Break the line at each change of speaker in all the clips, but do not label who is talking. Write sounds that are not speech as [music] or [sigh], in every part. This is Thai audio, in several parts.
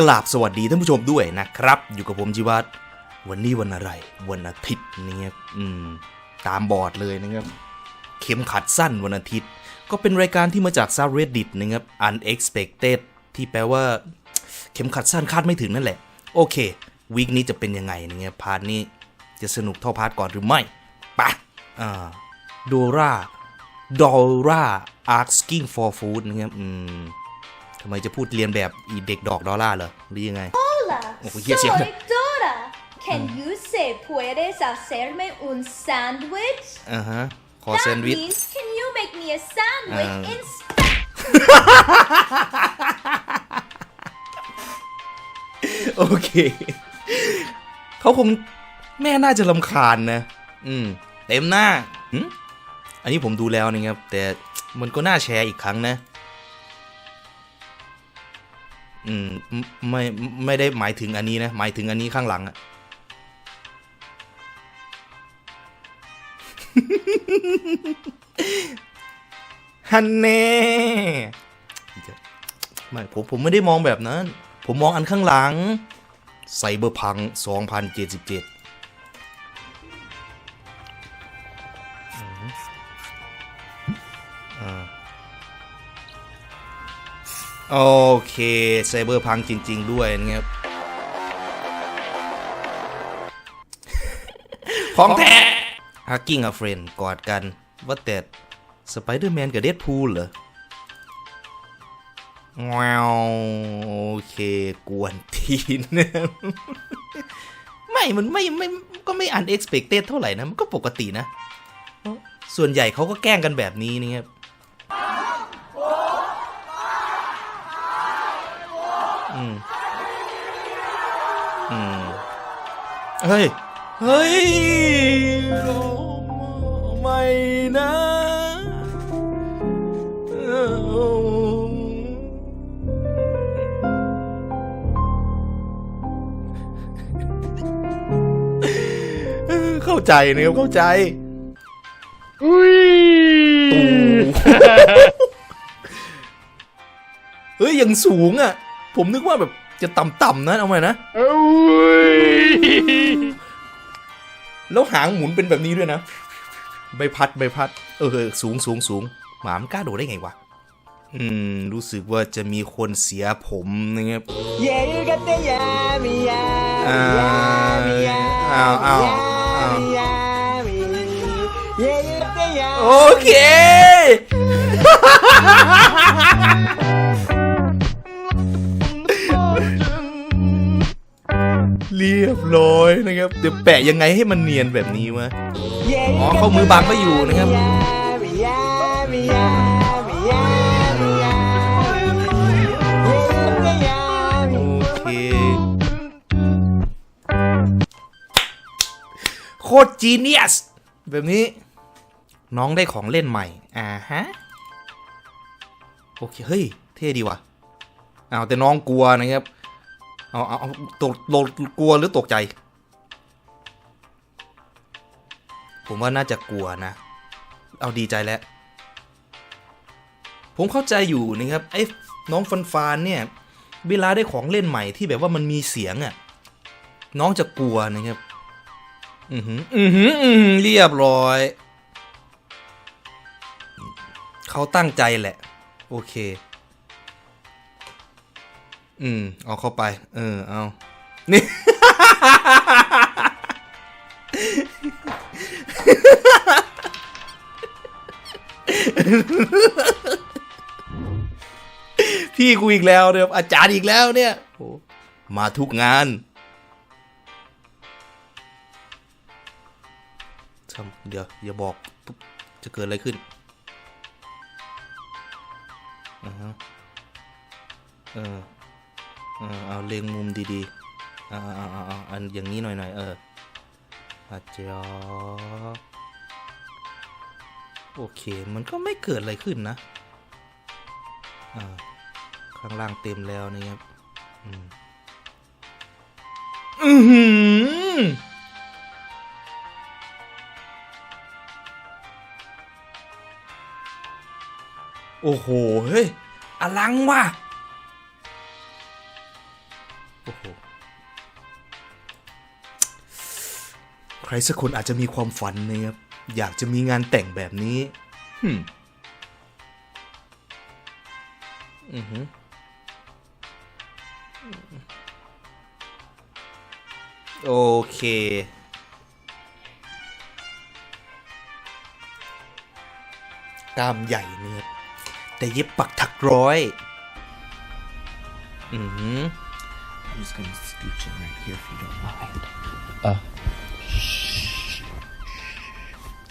กราบสวัสดีท่านผู้ชมด้วยนะครับ อยู่กับผมจิวัตวันนี้วันอะไร วันอาทิตย์นะครับอืมตามบอร์ดเลยนะครับ เข็มขัดสั้นวันอาทิตย์ ก็เป็นรายการที่มาจากซา reddit นะครับ unexpected ที่แปลว่า เข็มขัดสั้นคาดไม่ถึงนั่นแหละ โอเควีคนี้จะเป็นยังไงนะครับพาร์ทนี้จะสนุกเท่าพาร์ทก่อนหรือไม่ปะอ่าโดราดอรา asking for food นะครับอืมำไมจะพูดเรียนแบบอีเด็กดอกดอลล่าเหรอหรือยังไง
Hola,
Oh, yes, yes.
soy Dora. Can you say puedes hacerme un sandwich?
อ่าฮะขอ
That
แซนด์วิช
means can you make me a sandwich
Uh.
in
โอเค เขาคงแม่น่าจะลำคาญนะ อืม เต็มหน้าหึอันนี้ผมดูแล้วนะครับ แต่มันก็น่าแชร์อีกครั้งนะ อืมไม่ไม่ได้หมายถึงอันนี้นะ หมายถึงอันนี้ข้างหลังอะฮันเน่ไม่ผมผมไม่ได้มองแบบนั้น ผมมองอันข้างหลังไซเบอร์พัง 2077 โอเคไซเบอร์พังจริง ๆ ด้วยนะครับของแท้ฮักกิ้งอะเฟรนกอดกัน ว่าแต่สไปเดอร์แมนกับเดดพูลเหรอว้าวโอเค กวนทีนไม่ มันไม่ไม่ก็ไม่อันเอ็กซ์เพคเเท่าไหร่นะ มันก็ปกตินะ ส่วนใหญ่เขาก็แกล้งกันแบบนี้นี่ครับ อืมเฮ้ย เฮ้ยไม่นะเออเข้าใจนะครับเข้าใจ
อุ้ย
ตูเฮ้ยยังสูงอะ ผมนึกว่าแบบ จะต่ำๆนะเอาใหม่นะ
อุ้ย
แล้วหางหมุนเป็นแบบนี้ด้วยนะ ใบพัดใบพัด เออสูงสูงสูงหมามันกล้าโดดได้ไงวะ อืม รู้สึกว่าจะมีคนเสียผมนะครับ
Yeah, you got the yummy, yummy,
Ah,
yummy, yummy,
ow, ow,
yummy, yummy. Yeah, you got the yummy.
โอเค เรียบร้อยนะครับ เดี๋ยวแปะยังไงให้มันเนียนแบบนี้วะ
Yeah, you
อ๋อ
got
ข้อมือบังไม่อยู่นะครับ
yummy, yummy, yummy, yummy, yummy. Yeah, you got the
โอ
yummy.
เคโคตรจีเนียสแบบนี้ น้องได้ของเล่นใหม่ อ่าฮะ โอเค เฮ้ย เท่ดีว่ะเอาวแต่น้องกลัวนะครับ เอาเอาเอาตกตกกลัวหรือตกใจ ผมว่าน่าจะกลัวนะ เอาดีใจแล้ว ผมเข้าใจอยู่นะครับไอ้น้องฟันฟานเนี่ย เวลาได้ของเล่นใหม่ที่แบบว่ามันมีเสียงอะ่ะ น้องจะกลัวนะครับ อือหือ อือหืออือหือเรียบร้อย เขาตั้งใจแหละ โอเค อืม เอาเข้าไป เออ เอา นี่ พี่กูอีกแล้วเนี่ยอาจารย์อีกแล้วเนี่ย มาทุกงานทำเดี๋ยวอย่าบอกจะเกิดอะไรขึ้นอ่าฮะเออ เออเอาเล็งมุมดีๆอ่าอ่าอ่าอ่าอันอย่างนี้หน่อยๆเอออาจจะโอเค มันก็ไม่เกิดอะไรขึ้นนะ อ่า ข้างล่างเต็มแล้วนี่ครับ อืมอือหือโอ้โห เฮ้ย อลังว่ะ รสักคนอาจจะมีความฝันนะครับอยากจะมีงานแต่งแบบนี้ฮึมอือหือโอเค กล้ามใหญ่เนี่ยแต่เย็บปักถักร้อย อือหือ
I'm just gonna scooch in right here if you don't mind.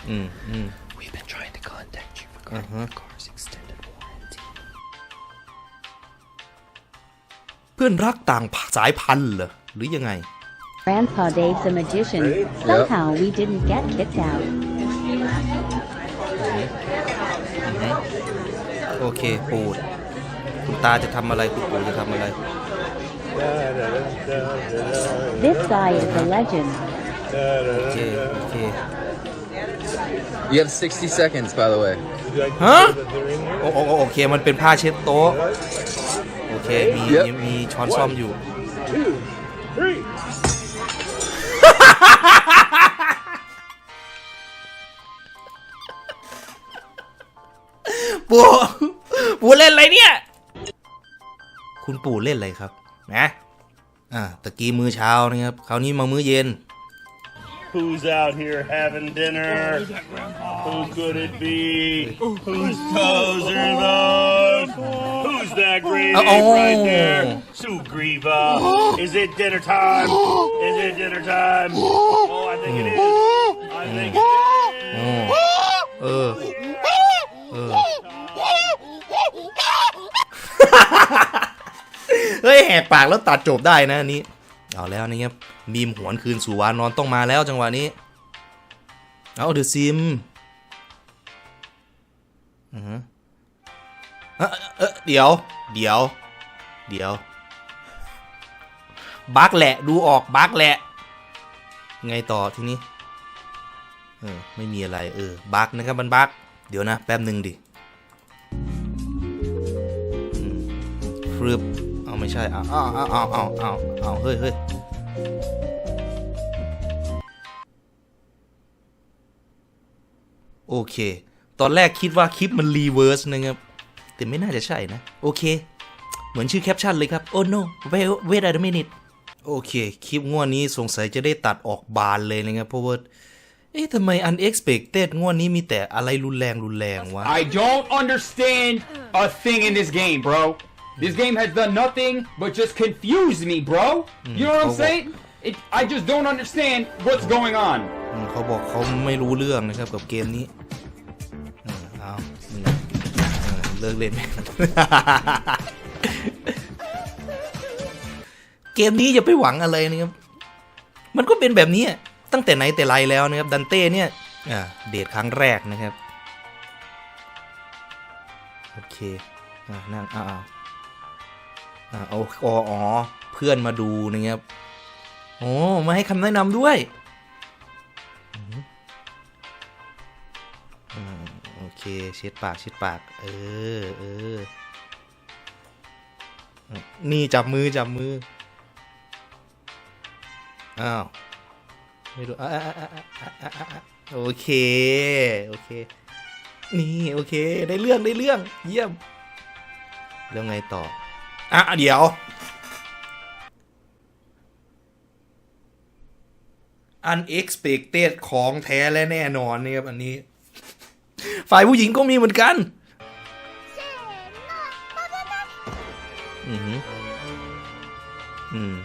อืมอืม
We've been trying to contact you regarding
Uh-huh.
the car's extended warranty.
เพื่อนรักต่างสายพันธุ์เหรอหรือยังไง
Grandpa Dave's a magician. Somehow we didn't get kicked out.
โอเคปูดคุณตาจะทำอะไรคุณปู่จะทำอะไร
This guy is a legend.
โอเคโอเค
You have 60 seconds, by the way.
ฮะโอโอโอโอเค มันเป็นผ้าเช็ดโต๊ะ โอเค มี
Yep.
มีช้อนซ่อมอยู่
Three.
ปู่ปู่เล่นอะไรเนี่ย คุณปู่เล่นอะไรครับ นะ อ่า ตะกี้มื้อเช้านะครับ คราวนี้มามื้อเย็น
Who's out here having dinner? Who could it be? Whose toes are those? Who's that gravy
Uh-oh.
right there? Sugriva. Is it dinner time? Is it dinner time? Oh, I think it is. I think it is. [laughs]
เออ เออ เฮ้ย แหกปากแล้วตัดจบได้นะอันนี้ เอาแล้วนะครับ มีมหวนคืนสู่วานอนต้องมาแล้วจังหวะนี้ เอาเดอะซิมอือฮะเออเดี๋ยว เดี๋ยว เดี๋ยว บักแหละ ดูออกบักแหละ ไงต่อทีนี้ เออ ไม่มีอะไร เออ บักนะครับมันบัก เดี๋ยวนะ แป๊บหนึ่งดิอืมฟรึบเอาไม่ใช่ เอาเอาเอาเอาเอาเอาเอาเฮ้ยเฮ้ย โอเค ตอนแรกคิดว่าคลิปมันรีเวิร์สนะครับ แต่ไม่น่าจะใช่นะ โอเค เหมือนชื่อแคปชั่นเลยครับ โอ้ no wait wait a minute โอเค คลิปงวดนี้สงสัยจะได้ตัดออกบานเลยนะครับ เพราะว่า เอ๊ะทำไม unexpected งวดนี้มีแต่อะไรรุนแรงรุนแรงวะ
I don't understand a thing in this game, bro. This game has done nothing but just confuse me, bro. You know what I'm
okay.
saying? It, I just don't understand what's going on.
อืมเขาบอกเขาไม่รู้เรื่องนะครับกับเกมนี้เออเอานี่นะเออเลิกเล่นเกมนี้อย่าไปหวังอะไรนะครับ มันก็เป็นแบบนี้อะตั้งแต่ไหนแต่ไรแล้วนะครับดันเต้เนี่ยอ่าเดทครั้งแรกนะครับ โอเคอ่านั่งอ่าอ่าอ่า เอาอ๋อเพื่อนมาดูนะครับโอ้มาให้คำแนะนำด้วยโอเคเช็ดปากเช็ดปาก เออเออนี่จับมือจับมือ อ้าว ไม่รู้โอเค โอเค นี่ โอเค ได้เรื่องได้เรื่อง เยี่ยม แล้วไงต่อ อะเดี๋ยว unexpected ของแท้และแน่นอนนะครับอันนี้ ฝ่ายผู้หญิงก็มีเหมือนกันอือหืออืม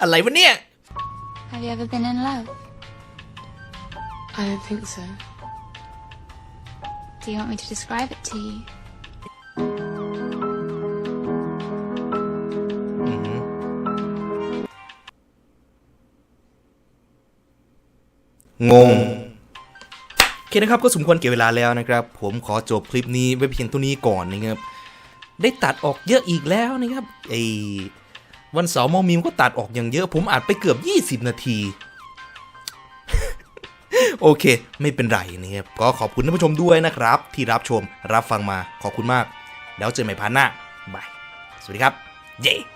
อะไรวะเนี่ย
Have you ever been in love?
I don't think so.
Do you want me to describe it to you?
งงโอเคนะครับก็สมควรเก็บเวลาแล้วนะครับ ผมขอจบคลิปนี้ไว้เพียงเท่านี้ก่อนนะครับ ได้ตัดออกเยอะอีกแล้วนะครับไอ้วันเสาร์มอมีมก็ตัดออกอย่างเยอะ ผมอัดไปเกือบ 20 นาที โอเค ไม่เป็นไรนะครับก็ขอบคุณท่านผู้ชมด้วยนะครับ ที่รับชมรับฟังมาขอบคุณมาก แล้วเจอกันใหม่พาร์ทหน้าบายสวัสดีครับ เย้